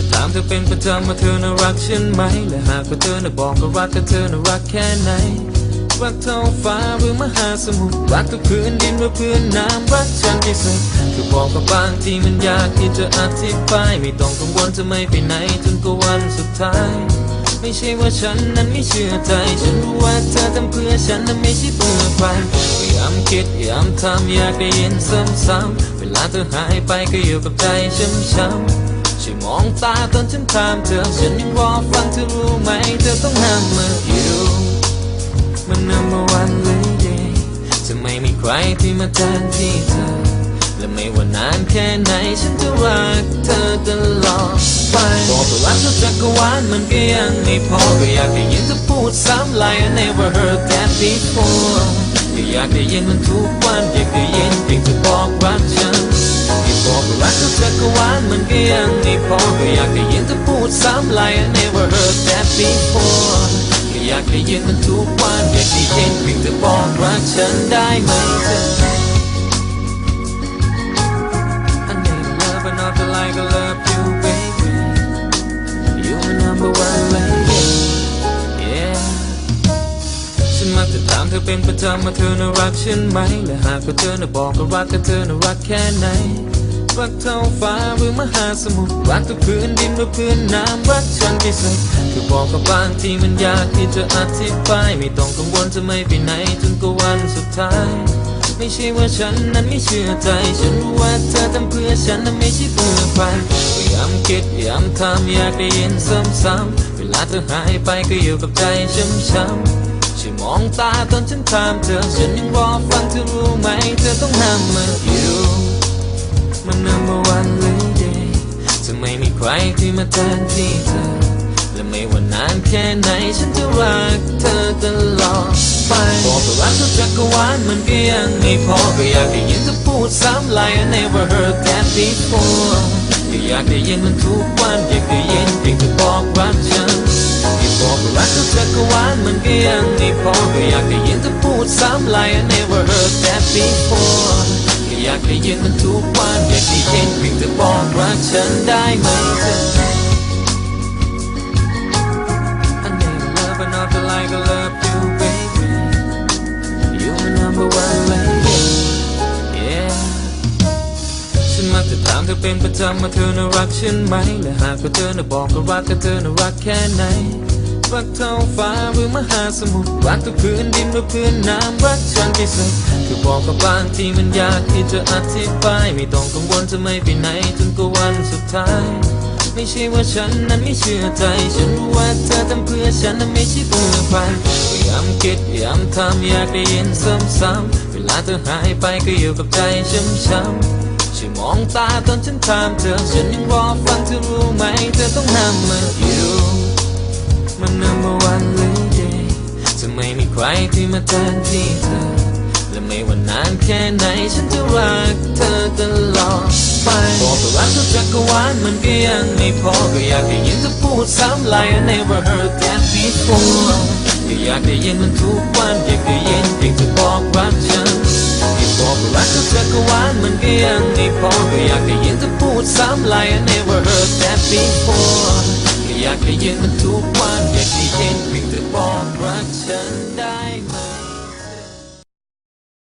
ะถามเธอเป็นประจำว่าเธอน่ารักฉันไหม และหากว่าเธอน่ะบอกว่ารักก็เธอน่ารักแค่ไหน รักเท่าฟ้าหรือมหาสมุทร รักทุกพื้นดินหรือพื้นน้ำรักฉันที่สุดคือบอกกับบางทีมันยากที่จะอธิบาย ไม่ต้องกังวลจะไม่ไปไหนจนกว่าวันสุดท้าย ไม่ใช่ว่าฉันนั้นไม่เชื่อใจ ฉันรู้ว่าเธอทำเพื่อฉันนั้นไม่ใช่เพื่อใครพยายามคิดพยายามทำอยากได้ยินซ้ำๆเวลาเธอหายไปก็อยู่กับใจช้ำๆ ช่วยมองตาตอนฉันถามเธอ ฉันยังรอฟังเธอรู้ไหม เธอต้องห้ามมื่ออยู่มัน number one lady จะไม่มีใครที่มาแทนที่เธอ และไม่ว่านานแค่ไหนฉันจะรักเธอตลอดไปบอกว่ารักเธอจักรวาลมันก็ยังไม่พอก็อยากได้ยินเธอพูดซ้ำ like I never heard that before ก็อยากได้ยินมันทุกวันอยากได้ยินเพียงเธอบอกรักฉัน ก็อยากได้ยินเธอพูดซ้ำ like I never heard that before ก็อยากได้ยินมันทุกวันอยากได้ยินเพียงเธอบอกรักฉันได้ไหมเธอ I need love but not like I love you baby You my number one lady Yeah ฉันมักจะถามเธอเป็นประจำว่าเธอน่ารักฉันไหมและหากว่าเธอน่ะบอกก็รักก็เธอน่ารักแค่ไหน รักเท่าฟ้าหรือมหาสมุทรรักทุกพื้นดินหรือพื้นน้ำรักฉันที่สุดคือบอกกับบางที่มันยากที่จะอธิบาย ไม่ต้องกังวลจะไม่ไปไหนจนกว่าวันสุดท้าย ไม่ใช่ว่าฉันนั้นไม่เชื่อใจ ฉันรู้ว่าเธอทำเพื่อฉันนั้นไม่ใช่เพื่อใครพยายามคิดพยายามทำอยากได้ยินซ้ำๆเวลาเธอหายไปก็อยู่กับใจช้ำๆช่วยมองตาตอนฉันถามเธอฉันยังรอฟัง มาแทนที่เธอ และไม่ว่านานแค่ไหนฉันจะรักเธอตลอดไปบอกว่ารักเธอจักรวาลมันก็ยังไม่พอก็อยากได้ยินเธอพูดซ้ำ like I never heard that before ก็อยากได้ยินมันทุกวันอยากได้ยินเพียงเธอบอกรักฉันที่บอกว่ารักเธอจักรวาลมันก็ยังไม่พอก็อยากได้ยินเธอพูดซ้ำ like I never heard that before อยากได้ยินมันทุกวันอยากได้ยินเพียงเธอบอกรักฉันได้ไหมเธอ I need love but not like I love you baby You my number one lady Yeah ฉันมักจะถามเธอเป็นประจำว่าเธอน่ารักฉันไหมและหากว่าเธอน่ะบอกก็รักก็เธอน่ารักแค่ไหน รักเท่าฟ้าหรือมหาสมุทรรักทุกพื้นดินหรือพื้นน้ำรักฉันที่สุดคือบอกกับบางที่มันยากที่จะอธิบาย ไม่ต้องกังวลจะไม่ไปไหนจนกว่าวันสุดท้าย ไม่ใช่ว่าฉันนั้นไม่เชื่อใจ ฉันรู้ว่าเธอทำเพื่อฉันนั้นไม่ใช่เพื่อใครพยายามคิดพยายามทำอยากได้ยินซ้ำๆเวลาเธอหายไปก็อยู่กับใจช้ำๆช่วยมองตาตอนฉันถามเธอ ฉันยังรอฟังเธอรู้ไหม เธอต้องห้ามมันอยู่มัน รที่มาแทนที่เธอ และไม่ว่านานแค่ไหนฉันจะรักเธอตลอดไปบอกว่ารักเธอจักรวาลมันก็ยังไม่พอ ก็อยากได้ยินเธอพูดซ้ำ like I never heard that before ก็อยากได้ยินมันทุกวันอยากได้ยินเพียงเธอบอกรักฉันบอกว่ารักเธอจักรวาลมันก็ยังไม่พอ ก็อยากได้ยินเธอพูดซ้ำ like I never heard that before Jack, the young, the two, one, Jack, the young, the bomb, Russian, die.